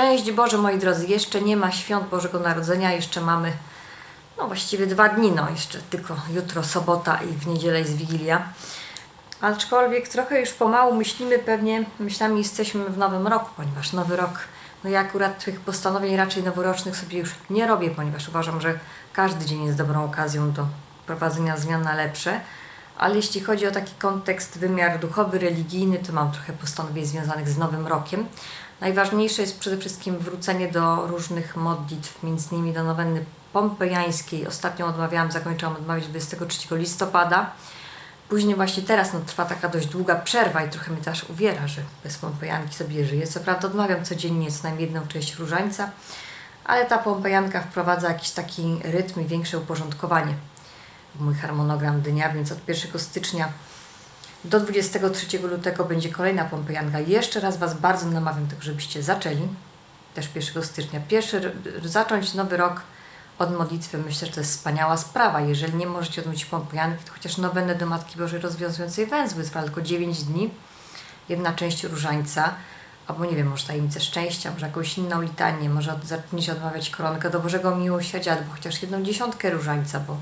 Szczęść Boże, moi drodzy, jeszcze nie ma świąt Bożego Narodzenia, jeszcze mamy, no właściwie dwa dni, no jeszcze tylko jutro sobota i w niedzielę jest Wigilia. Aczkolwiek trochę już pomału myślimy pewnie, myślami jesteśmy w nowym roku, ponieważ nowy rok, no ja akurat tych postanowień raczej noworocznych sobie już nie robię, ponieważ uważam, że każdy dzień jest dobrą okazją do prowadzenia zmian na lepsze. Ale jeśli chodzi o taki kontekst, wymiar duchowy, religijny, to mam trochę postanowień związanych z Nowym Rokiem. Najważniejsze jest przede wszystkim wrócenie do różnych modlitw, między innymi do nowenny pompejańskiej. Ostatnio odmawiałam, zakończyłam odmawiać 23 listopada. Później właśnie teraz no, trwa taka dość długa przerwa i trochę mnie też uwiera, że bez pompejanki sobie żyję. Co prawda odmawiam codziennie co najmniej jedną część różańca, ale ta pompejanka wprowadza jakiś taki rytm i większe uporządkowanie mój harmonogram dnia, więc od 1 stycznia do 23 lutego będzie kolejna pompejanka. Jeszcze raz Was bardzo namawiam, tak żebyście zaczęli też 1 stycznia. Pierwszy, zacząć nowy rok od modlitwy. Myślę, że to jest wspaniała sprawa. Jeżeli nie możecie odmówić pompejanki, to chociaż nowenę do Matki Bożej rozwiązującej węzły. Trwa tylko 9 dni. Jedna część różańca. Albo nie wiem, może tajemnicę szczęścia, może jakąś inną litanię, może od, zacznijcie odmawiać koronkę do Bożego Miłosierdzia, albo chociaż jedną dziesiątkę różańca, bo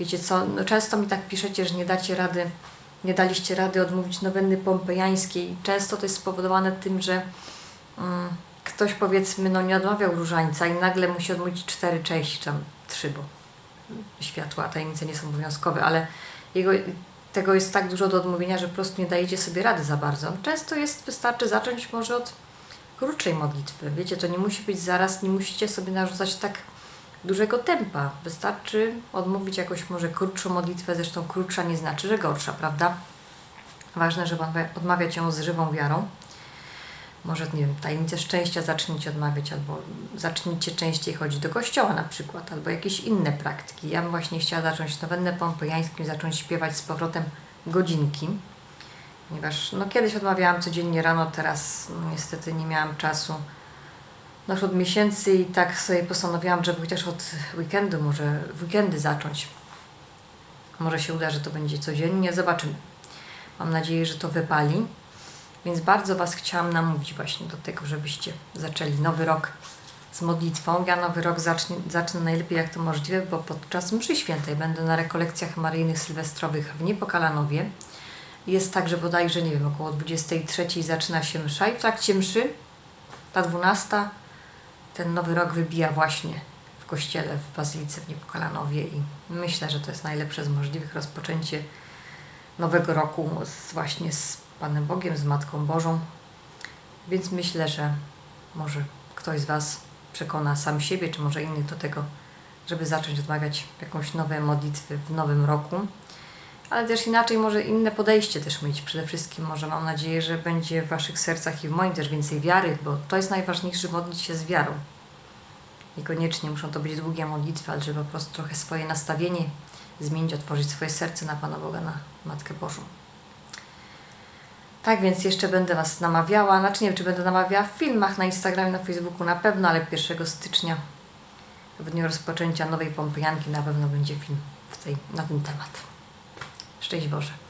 wiecie co, no często mi tak piszecie, że nie dacie rady, nie daliście rady odmówić nowenny pompejańskiej. Często to jest spowodowane tym, że mm, ktoś powiedzmy no nie odmawiał różańca i nagle musi odmówić cztery części, czy tam trzy, bo światła, tajemnice nie są obowiązkowe, ale jego, tego jest tak dużo do odmówienia, że po prostu nie dajecie sobie rady za bardzo. Często jest, wystarczy zacząć może od krótszej modlitwy. Wiecie, to nie musi być zaraz, nie musicie sobie narzucać tak dużego tempa. Wystarczy odmówić jakąś może krótszą modlitwę, zresztą krótsza nie znaczy, że gorsza, prawda? Ważne, żeby odmawia- odmawiać ją z żywą wiarą. Może, nie wiem, tajemnicę szczęścia zacznijcie odmawiać, albo zacznijcie częściej chodzić do kościoła na przykład, albo jakieś inne praktyki. Ja bym właśnie chciała zacząć nowennę pompejańską i zacząć śpiewać z powrotem godzinki, ponieważ no, kiedyś odmawiałam codziennie rano, teraz no, niestety nie miałam czasu już od miesięcy i tak sobie postanowiłam, żeby chociaż od weekendu, może w weekendy zacząć. Może się uda, że to będzie codziennie, zobaczymy. Mam nadzieję, że to wypali. Więc bardzo Was chciałam namówić właśnie do tego, żebyście zaczęli nowy rok z modlitwą. Ja nowy rok zacznę, zacznę najlepiej jak to możliwe, bo podczas mszy świętej będę na rekolekcjach maryjnych sylwestrowych w Niepokalanowie. Jest tak, że bodajże, nie wiem, około 23 zaczyna się msza i w trakcie mszy, ta 12, ten nowy rok wybija właśnie w kościele w Bazylice w Niepokalanowie i myślę, że to jest najlepsze z możliwych rozpoczęcie nowego roku z, właśnie z Panem Bogiem, z Matką Bożą. Więc myślę, że może ktoś z Was przekona sam siebie, czy może innych do tego, żeby zacząć odmawiać jakąś nowe modlitwy w nowym roku. Ale też inaczej, może inne podejście też mieć. Przede wszystkim może mam nadzieję, że będzie w Waszych sercach i w moim też więcej wiary, bo to jest najważniejsze, modlić się z wiarą. Niekoniecznie muszą to być długie modlitwy, ale żeby po prostu trochę swoje nastawienie zmienić, otworzyć swoje serce na Pana Boga, na Matkę Bożą. Tak więc jeszcze będę Was namawiała, znaczy nie wiem, czy będę namawiała w filmach na Instagramie, na Facebooku na pewno, ale 1 stycznia, w dniu rozpoczęcia nowej pompejanki na pewno będzie film w tej, na ten temat. Szczęść Boże.